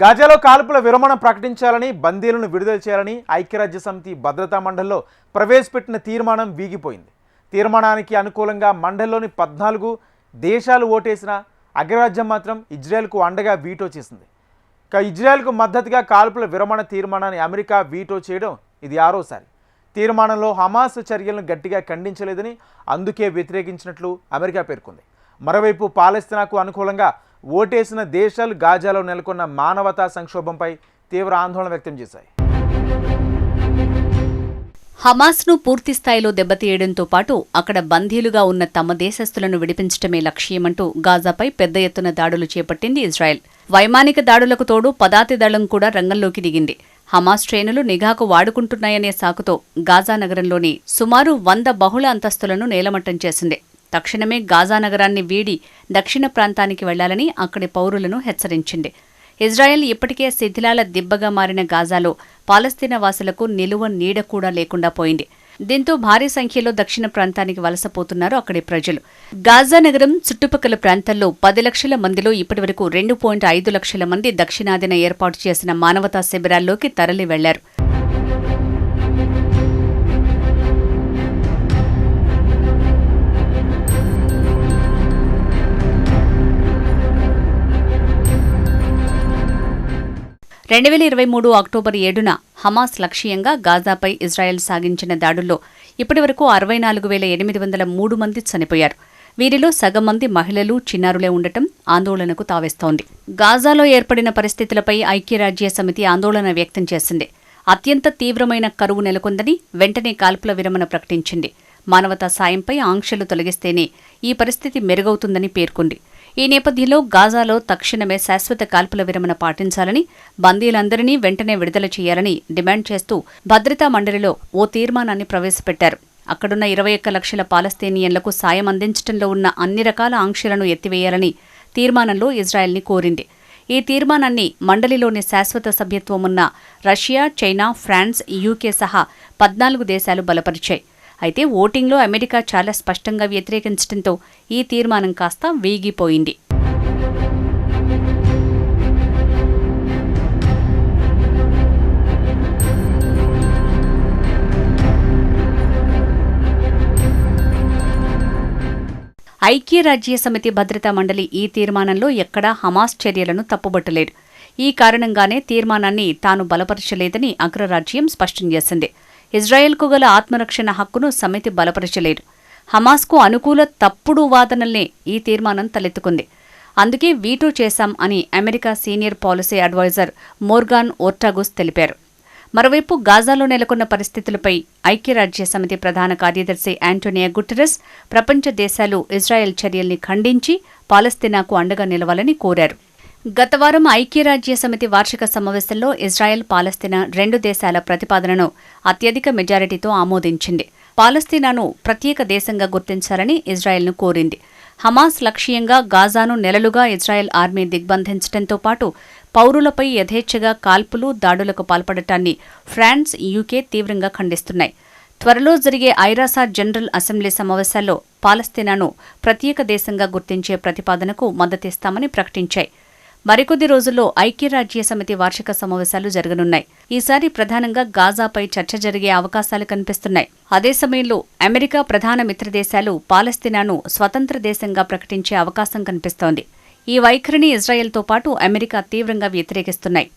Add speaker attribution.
Speaker 1: గాజాలో కాల్పుల విరమణ ప్రకటించాలని బందీలను విడుదల చేయాలని ఐక్యరాజ్య సమితి భద్రతా మండలిలో ప్రవేశపెట్టిన తీర్మానం వీగిపోయింది. తీర్మానానికి అనుకూలంగా మండలిలోని పద్నాలుగు దేశాలు ఓటేసిన అగ్రరాజ్యం మాత్రం ఇజ్రాయెల్కు అండగా వీటో చేసింది. ఇక ఇజ్రాయెల్కు మద్దతుగా కాల్పుల విరమణ తీర్మానాన్ని అమెరికా వీటో చేయడం ఇది ఆరోసారి. తీర్మానంలో హమాస్ చర్యలను గట్టిగా ఖండించలేదని అందుకే వ్యతిరేకించినట్లు అమెరికా పేర్కొంది. మరోవైపు పాలస్తీనాకు అనుకూలంగా ఓటేసిన దేశాలు గాజాలో నెలకొన్న మానవతా సంక్షోభంపై తీవ్ర ఆందోళన వ్యక్తం చేశాయి.
Speaker 2: హమాస్ను పూర్తి స్థాయిలో దెబ్బతీయడంతో పాటు అక్కడ బందీలుగా ఉన్న తమ దేశస్థులను విడిపించడమే లక్ష్యమంటూ గాజాపై పెద్ద ఎత్తున దాడులు చేపట్టింది ఇజ్రాయెల్. వైమానిక దాడులకు తోడు పదాతి దళం కూడా రంగంలోకి దిగింది. హమాస్ ట్రైనులు నిఘాకు వాడుకుంటున్నాయనే సాకుతో గాజా నగరంలోని సుమారు వంద బహుళ అంతస్తులను నేలమట్టం చేసింది. తక్షణమే గాజా నగరాన్ని వీడి దక్షిణ ప్రాంతానికి వెళ్ళాలని అక్కడి పౌరులను హెచ్చరించింది. ఇజ్రాయెల్ ఇప్పటికే శిథిలాల దిబ్బగా మారిన గాజాలో పాలస్తీనా వాసులకు నిలువ నీడ కూడా లేకుండా పోయింది. దీంతో భారీ సంఖ్యలో దక్షిణ ప్రాంతానికి వలసపోతున్నారు అక్కడి ప్రజలు. గాజా నగరం చుట్టుపక్కల ప్రాంతాల్లో పది లక్షల మందిలో ఇప్పటివరకు రెండు పాయింట్ ఐదు లక్షల మంది దక్షిణాదిన ఏర్పాటు చేసిన మానవతా శిబిరాల్లోకి తరలి వెళ్ళారు రెండు వేల ఇరవై మూడు అక్టోబర్ ఏడున హమాస్ లక్ష్యంగా గాజాపై ఇజ్రాయెల్ సాగించిన దాడుల్లో ఇప్పటివరకు అరవై నాలుగు వేల ఎనిమిది వందల మూడు మంది చనిపోయారు. వీరిలో సగం మంది మహిళలు చిన్నారులే ఉండటం ఆందోళనకు తావేస్తోంది. గాజాలో ఏర్పడిన పరిస్థితులపై ఐక్యరాజ్య సమితి ఆందోళన వ్యక్తం చేసింది. అత్యంత తీవ్రమైన కరువు నెలకొందని వెంటనే కాల్పుల విరమణ ప్రకటించింది. మానవతా సాయంపై ఆంక్షలు తొలగిస్తేనే ఈ పరిస్థితి మెరుగవుతుందని పేర్కొంది. ఈ నేపథ్యంలో గాజాలో తక్షణమే శాశ్వత కాల్పుల విరమణ పాటించాలని బందీలందరినీ వెంటనే విడుదల చేయాలని డిమాండ్ చేస్తూ భద్రతా మండలిలో ఓ తీర్మానాన్ని ప్రవేశపెట్టారు. అక్కడున్న ఇరవై ఒక్క లక్షల పాలస్తీనియన్లకు సాయం అందించడంలో ఉన్న అన్ని రకాల ఆంక్షలను ఎత్తివేయాలని తీర్మానంలో ఇజ్రాయెల్ని కోరింది. ఈ తీర్మానాన్ని మండలిలోని శాశ్వత సభ్యత్వం ఉన్న రష్యా చైనా ఫ్రాన్స్ యూకే సహా పద్నాలుగు దేశాలు బలపరిచాయి. అయితే ఓటింగ్లో అమెరికా చాలా స్పష్టంగా వ్యతిరేకించడంతో ఈ తీర్మానం కాస్త వీగిపోయింది. ఐక్యరాజ్య సమితి భద్రతా మండలి ఈ తీర్మానంలో ఎక్కడా హమాస్ చర్యలను తప్పుబట్టలేదు. ఈ కారణంగానే తీర్మానాన్ని తాను బలపరచలేదని అగ్రరాజ్యం స్పష్టం చేసింది. ఇజ్రాయెల్కు గల ఆత్మరక్షణ హక్కును సమితి బలపరచలేదు. హమాస్కు అనుకూల తప్పుడు వాదనల్నే ఈ తీర్మానం తలెత్తుకుంది. అందుకే వీటో చేశాం అని America senior policy advisor Morgan Ortagus తెలిపారు. మరోవైపు గాజాలో నెలకొన్న పరిస్థితులపై ఐక్యరాజ్య సమితి ప్రధాన కార్యదర్శి యాంటోనియా గుటెరస్ ప్రపంచ దేశాలు ఇజ్రాయెల్ చర్యల్ని ఖండించి పాలస్తీనాకు అండగా నిలవాలని కోరారు. గత వారం ఐక్యరాజ్య సమితి వార్షిక సమావేశంలో ఇజ్రాయెల్ పాలస్తీనా రెండు దేశాల ప్రతిపాదనను అత్యధిక మెజారిటీతో ఆమోదించింది. పాలస్తీనాను ప్రత్యేక దేశంగా గుర్తించాలని ఇజ్రాయెల్ను కోరింది. హమాస్ లక్ష్యంగా గాజాను నెలలుగా ఇజ్రాయెల్ ఆర్మీ దిగ్బంధించడంతో పాటు పౌరులపై యథేచ్ఛగా కాల్పులు దాడులకు పాల్పడటాన్ని ఫ్రాన్స్ యూకే తీవ్రంగా ఖండిస్తున్నాయి. త్వరలో జరిగే ఐరాసా జనరల్ అసెంబ్లీ సమావేశాల్లో పాలస్తీనాను ప్రత్యేక దేశంగా గుర్తించే ప్రతిపాదనకు మద్దతిస్తామని ప్రకటించాయి. మరికొద్ది రోజుల్లో ఐక్యరాజ్య సమితి వార్షిక సమావేశాలు జరగనున్నాయి. ఈసారి ప్రధానంగా గాజాపై చర్చ జరిగే అవకాశాలు కనిపిస్తున్నాయి. అదే సమయంలో అమెరికా ప్రధాన మిత్రదేశాలు పాలస్తీనాను స్వతంత్ర దేశంగా ప్రకటించే అవకాశం కనిపిస్తోంది. ఈ వైఖరిని ఇజ్రాయెల్తో పాటు అమెరికా తీవ్రంగా వ్యతిరేకిస్తున్నాయి.